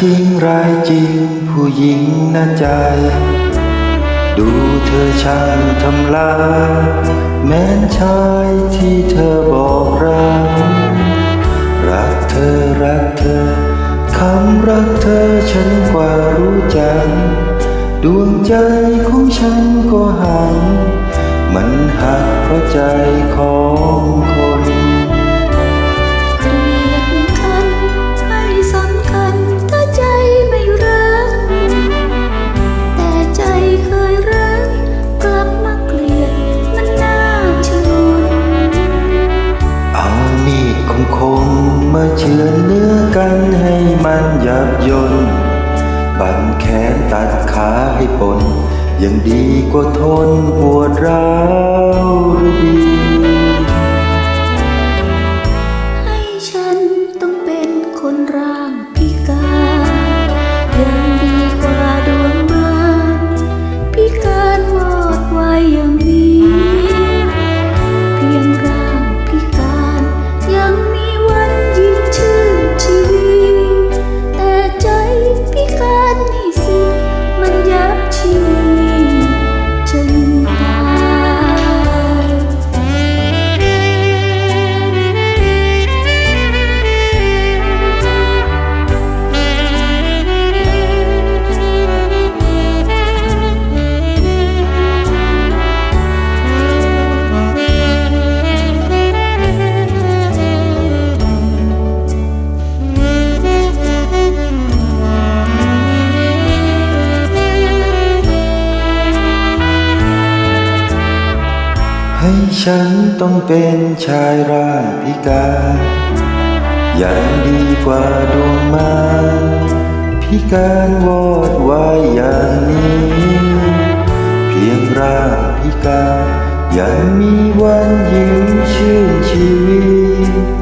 จริงร้ายจริง ผู้หญิงน่าใจ ดูเธอช่างทำลายแม้นชายที่เธอบอกรักรักเธอรักเธอคำรักเธอฉันกว่ารู้จักดวงใจของฉันก็หัน มันหักเพราะใจของคน ถยนต์ บันแขนตัดขาให้ปนยังดีกว่าทนปวดร้าว ให้ฉันต้องเป็นชายร่างพิการอย่างดีกว่าดวงมานพิการวอดวายอย่างนี้ เพียงร่างพิการยังมีวันยิ้มชื่นชีวิต